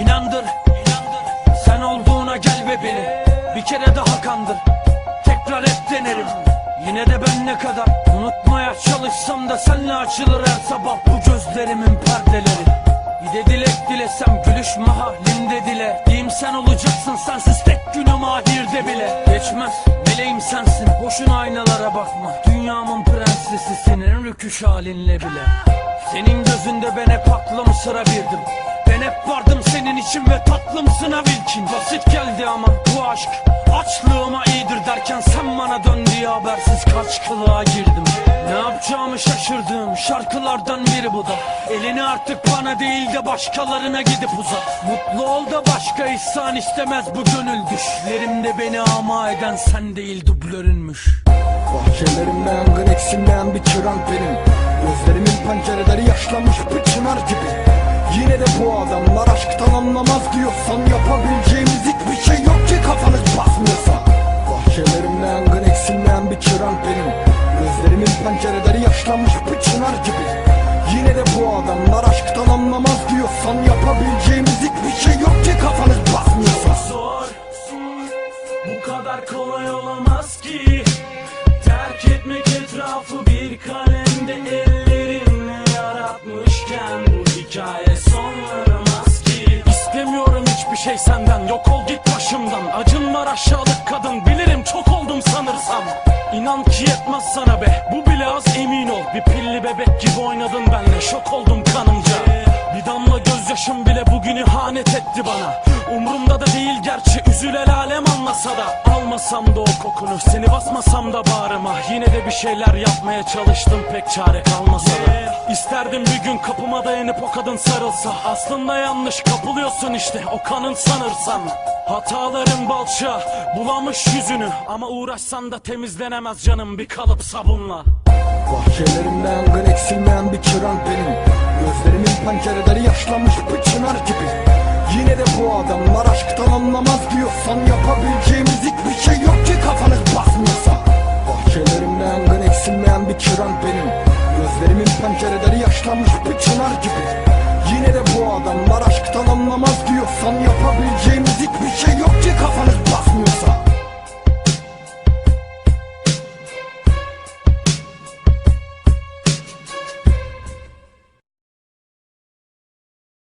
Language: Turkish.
İnandır, inandır Sen olduğuna gel be beni Bir kere daha kandır Tekrar et denerim. Yine de ben ne kadar Unutmaya çalışsam da senle açılır her sabah Bu gözlerimin perdeleri. Bir de dilek dilesem gülüş mahallimde dile. Diyeyim sen olacaksın sensiz tek günü mahirde bile. Geçmez meleğim sensin Boşun aynalara bakma. Dünyamın prensesi senin rüküş halinle bile. Senin gözünde ben hep aklım sıra birdim ben hep vardım senin için ve tatlımsın ha bilkin Basit geldi ama bu aşk Açlığıma iyidir derken sen bana dön diye habersiz kaç kılığa girdim. Ne yapacağımı şaşırdığım şarkılardan biri bu da. Elini artık bana değil de başkalarına gidip uzat. Mutlu ol da başka ihsan istemez bu gönül Düşlerimde beni ama eden sen değil dublörünmüş. Bahçelerimde yangın eksilmeyen bir çıran benim. Gözlerimin pencereleri yaşlanmış bir çınar gibi pencereleri yaşlanmış bir çınar gibi. Yine de bu adamlar aşktan anlamaz diyorsan Yapabileceğimiz hiçbir şey yok ki kafanız basmıyorsa. Zor Bu kadar kolay olamaz ki. Terk etmek etrafı bir kalemde ellerinle yaratmışken Bu hikaye sonlanamaz ki. İstemiyorum hiçbir şey senden yok ol git başımdan. Acın var aşağılık kadın bilirim çok oldum sanırsam İnan ki yetmez sana be. Bu bile az emin ol. Bir pilli bebek gibi oynadın benle. Şok oldum kanımca. Bir damla gözyaşım bile bugün ihanet etti bana. Umrumda da değil gerçi. Üzül el alem anlasa da. Almasam da o kokunu. Seni basmasam da bağrıma. Yine de bir şeyler yapmaya çalıştım pek çare kalmasa da. İsterdim bir gün kapıma dayanıp o kadın sarılsa. Aslında yanlış kapılıyorsun işte. O kanın sanırsan Hataların balça bulamış yüzünü. Ama uğraşsan da temizlenemez canım bir kalıp sabunla. Bahçelerimde yangın eksilmeyen bir çıran benim. Gözlerimin pencereleri yaşlanmış bir çınar gibi. Yine de bu adamlar aşktan anlamaz diyorsan Yapabileceğimiz hiçbir şey yok ki kafanız basmıyorsa. Bahçelerimde yangın eksilmeyen bir çıran benim. Gözlerimin pencereleri yaşlanmış bir çınar gibi. Yine de bu adamlar aşktan anlamaz diyorsan yapabileceğimiz hiçbir şey yok ki kafanız basmıyorsa.